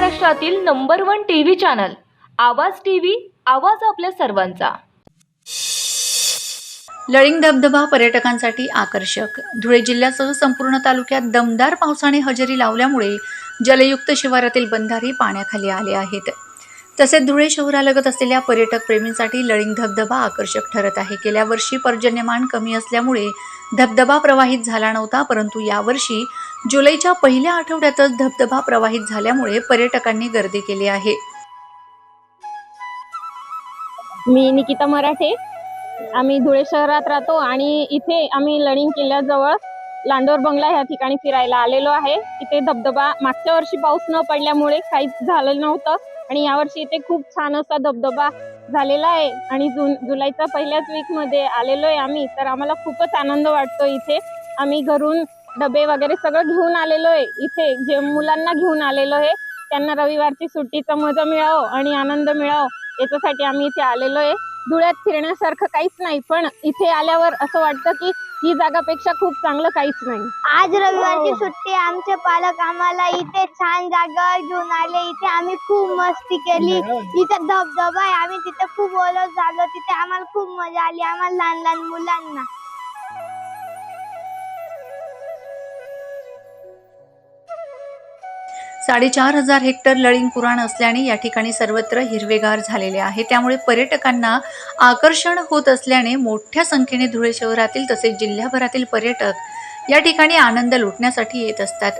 महाराष्ट्रातील number one T V channel. Awaaz TV आवाज आपल्या सर्वांचा. लळिंग धबधबा पर्यटकांसाठी आकर्षक. धुळे जिल्ह्यासह संपूर्ण तालुक्यात दमदार पावसाने हजेरी लावल्यामुळे जलयुक्त शिवारातील बंधारे पाण्याखाली आले आहेत. तसेच धुळे शहरालगत असलेल्या पर्यटक प्रेमींसाठी लळिंग धबधबा आकर्षक ठरत आहे. गेल्या वर्षी पर्जन्यमान कमी असल्यामुळे धबधबा प्रवाहित झाला नव्हता परंतु यावर्षी जुलैच्या पहिल्या आठवड्यातच धबधबा प्रवाहित झाल्यामुळे पर्यटकांनी गर्दी केली आहे. मी निकिता मराठे. आम्ही धुळे शहरात राहतो आणि इथे आम्ही लळिंग किल्ल्याजवळ लांडोर बंगला ह्या ठिकाणी फिरायला आलेलो आहे. इथे धबधबा मागच्या वर्षी पाऊस न पडल्यामुळे काहीच झालं नव्हतं. आणि यावर्षी इथे खूप छान असा धबधबा झालेला आहे. आणि जून जुलैच्या पहिल्याच वीकमध्ये आलेलो आहे आम्ही. तर आम्हाला खूपच आनंद वाटतो इथे. आम्ही घरून डबे वगैरे सगळं घेऊन आलेलो आहे इथे. जे मुलांना घेऊन आलेलो आहे त्यांना रविवारची सुट्टीचा मजा मिळावं आणि आनंद मिळावं याच्यासाठी आम्ही इथे आलेलो आहे धुळ्यात फिरण्यासारखं काहीच नाही पण इथे आल्यावर असं वाटतं की ही जागापेक्षा खूप चांगलं काहीच नाही. आज रविवारची सुट्टी आमचे पालक आम्हाला इथे छान जागावर घेऊन आले. इथे आम्ही खूप मस्ती केली. इथे धबधबा आहे आम्ही तिथे खूप ओलत झालो. तिथे आम्हाला खूप मजा आली आम्हाला लहान लहान मुलांना. साडेचार हजार हेक्टर लळिंग पुराण असल्याने या ठिकाणी सर्वत्र हिरवेगार झालेले आहे. त्यामुळे पर्यटकांना आकर्षण होत असल्याने मोठ्या संख्येने धुळे शहरातील तसेच जिल्ह्याभरातील पर्यटक या ठिकाणी आनंद लुटण्यासाठी येत असतात.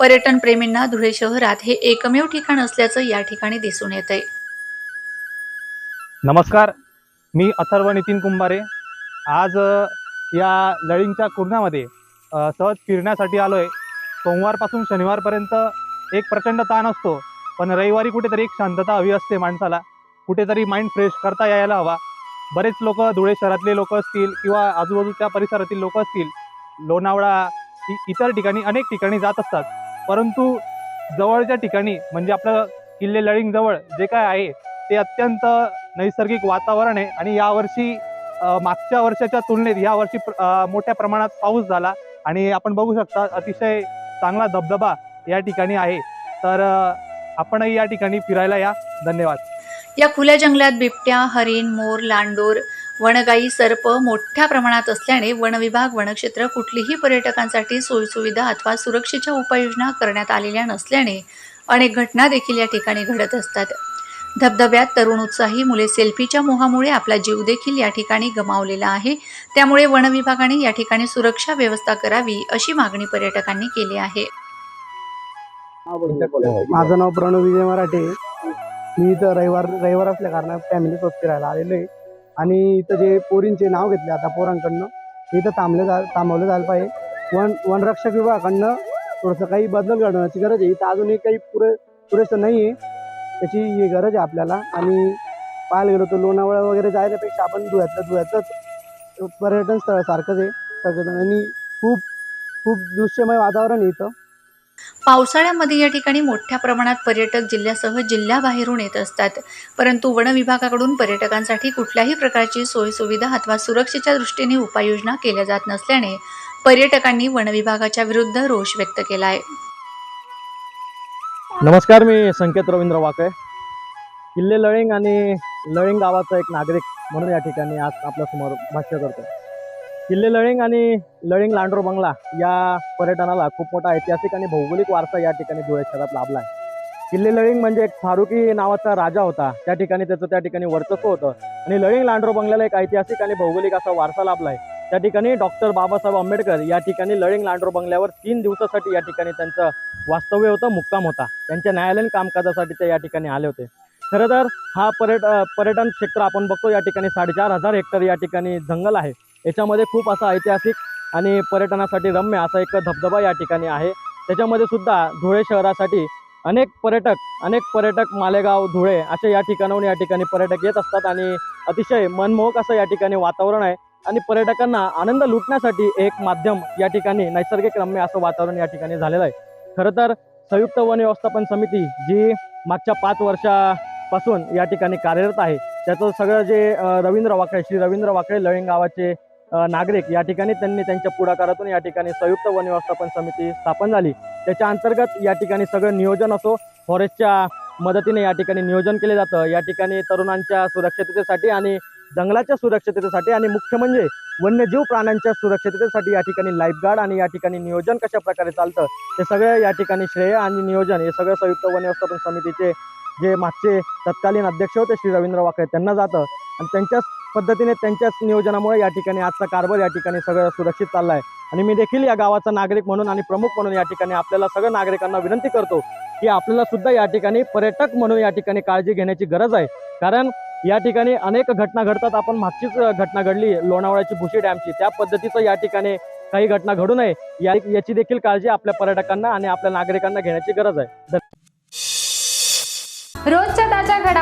पर्यटन प्रेमींना धुळे शहरात हे एकमेव ठिकाण असल्याचं या ठिकाणी दिसून येत आहे नमस्कार मी अथर्व नितीन कुंभारे. आज या लळिंगच्या कुर्णामध्ये सहज फिरण्यासाठी आलो आहे सोमवारपासून शनिवारपर्यंत एक प्रचंड ताण असतो. पण रविवारी कुठेतरी एक शांतता हवी असते माणसाला. कुठेतरी माइंड फ्रेश करता यायला हवा. बरेच लोक धुळे शहरातले लोक असतील किंवा आजूबाजूच्या परिसरातील लोक असतील लोणावळा इतर ठिकाणी अनेक ठिकाणी जात असतात. परंतु जवळच्या ठिकाणी म्हणजे आपलं किल्ले लळिंगजवळ जे काय आहे ते अत्यंत नैसर्गिक वातावरण आहे आणि यावर्षी मागच्या वर्षाच्या तुलनेत यावर्षी प्र- मोठ्या प्रमाणात पाऊस झाला. आणि आपण बघू शकता अतिशय चांगला धबधबा या ठिकाणी आहे. तर आपणही या ठिकाणी फिरायला या. धन्यवाद. या खुल्या जंगलात बिबट्या हरिण मोर लांडोर वनगाई सर्प मोठ्या प्रमाणात असल्याने वनविभाग वनक्षेत्र कुठलीही पर्यटकांसाठी सोयीसुविधा अथवा सुरक्षेच्या उपाययोजना करण्यात आलेल्या नसल्याने अनेक घटना देखील या ठिकाणी घडत असतात. धबधब्यात तरुण उत्साही मुले सेल्फीच्या मोहामुळे आपला जीव देखील या ठिकाणी गमावलेला आहे. त्यामुळे वनविभागाने या ठिकाणी सुरक्षा व्यवस्था करावी अशी मागणी पर्यटकांनी केली आहे. माझं नाव प्रणव विजय मराठे. मी इथं रविवार रविवार असल्या कारणाने फॅमिली सोबत फिरायला आलेलो आहे. आणि इथं जे पोरींचे नाव घेतले आता पोरांकडनं ते इथं थांबलं जा थांबवलं झालं पाहिजे. वन वनरक्षक विभागाकडनं थोडंसं काही बदल घडवण्याची गरज आहे. इथं अजूनही काही पुरे पुरेसं नाही आहे त्याची ही गरज आहे आपल्याला. आणि पाहायला गेलो तर लोणावळा वगैरे जायच्यापेक्षा आपण धुळ्यातलं धुळ्यातलंच पर्यटन स्थळ सारखंच आहे सगळं आणि खूप खूप दृश्यमय वातावरण आहे इथं. पावसाळ्यामध्ये या ठिकाणी मोठ्या प्रमाणात पर्यटक जिल्ह्यासह जिल्ह्याबाहेरून येत असतात. परंतु वन विभागाकडून पर्यटकांसाठी कुठल्याही प्रकारची सोयसुविधा अथवा सुरक्षेच्या दृष्टीने उपाययोजना केल्या जात नसल्याने पर्यटकांनी वन विभागाच्या विरुद्ध रोष व्यक्त केला आहे नमस्कार मी संकेत रवींद्र वाकळे. किल्ले लळिंग आणि लळिंग गावाचा एक नागरिक म्हणून या ठिकाणी आज आपल्यासमोर भाष्य करतो किल्ले लळिंग आणि लळिंग लांडोर बंगला या पर्यटनाला खूप मोठा ऐतिहासिक आणि भौगोलिक वारसा या ठिकाणी धुळे शहरात लाभला आहे. किल्ले लळिंग म्हणजे एक फारुकी नावाचा राजा होता. त्या ठिकाणी त्याचं त्या ठिकाणी वर्चस्व होतं. आणि लळिंग लांडोर बंगल्याला एक ऐतिहासिक आणि भौगोलिक असा वारसा लाभला आहे. त्या ठिकाणी डॉक्टर बाबासाहेब आंबेडकर या ठिकाणी लळिंग लांडोर बंगल्यावर तीन दिवसासाठी या ठिकाणी त्यांचं वास्तव्य होतं मुक्काम होता. त्यांच्या न्यायालयीन कामकाजासाठी ते या ठिकाणी आले होते. खरं तर हा पर्यट पर्यटन क्षेत्र आपण बघतो या ठिकाणी साडेचार हजार हेक्टर या ठिकाणी जंगल आहे. याच्यामध्ये खूप असा ऐतिहासिक आणि पर्यटनासाठी रम्य असा एक धबधबा या ठिकाणी आहे. त्याच्यामध्ये सुद्धा धुळे शहरासाठी अनेक पर्यटक अनेक पर्यटक मालेगाव धुळे असे या ठिकाणाहून या ठिकाणी पर्यटक येत असतात आणि अतिशय मनमोहक असं या ठिकाणी वातावरण आहे. आणि पर्यटकांना आनंद लुटण्यासाठी एक माध्यम या ठिकाणी नैसर्गिक रम्य असं वातावरण या ठिकाणी झालेलं आहे. खरं तर संयुक्त वन व्यवस्थापन समिती जी मागच्या पाच वर्षापासून या ठिकाणी कार्यरत आहे त्याचं सगळं जे रवींद्र वाकळे श्री रवींद्र वाकळे लळिंग गावाचे नागरिक या ठिकाणी त्यांनी त्यांच्या पुढाकारातून या ठिकाणी संयुक्त वन व्यवस्थापन समिती स्थापन झाली. त्याच्या अंतर्गत या ठिकाणी सगळं नियोजन असो फॉरेस्टच्या मदतीने या ठिकाणी नियोजन केले जातं. या ठिकाणी तरुणांच्या सुरक्षिततेसाठी आणि जंगलाच्या सुरक्षिततेसाठी आणि मुख्य म्हणजे वन्यजीव प्राण्यांच्या सुरक्षिततेसाठी या ठिकाणी लाईफगार्ड आणि या ठिकाणी नियोजन कशा प्रकारे चालतं ते सगळं या ठिकाणी श्रेय आणि नियोजन हे सगळं संयुक्त वन व्यवस्थापन समितीचे जे मागचे तत्कालीन अध्यक्ष होते श्री रवींद्र वाकळे त्यांना जातं. आणि त्यांच्याच पद्धतीने त्यांच्याच नियोजनामुळे या ठिकाणी आजचा कारभार या ठिकाणी सगळं सुरक्षित चालला आहे आणि मी देखील या गावाचा नागरिक म्हणून आणि प्रमुख म्हणून या ठिकाणी आपल्याला सगळ्या नागरिकांना विनंती करतो की आपल्याला सुद्धा या ठिकाणी पर्यटक म्हणून या ठिकाणी काळजी घेण्याची गरज आहे. कारण या ठिकाणी अनेक घटना घडतात. आपण मागचीच घटना घडली लोणावळ्याची भुशी डॅमची. त्या पद्धतीचं या ठिकाणी काही घटना घडू नये. या याची देखील काळजी आपल्या पर्यटकांना आणि आपल्या नागरिकांना घेण्याची गरज आहे.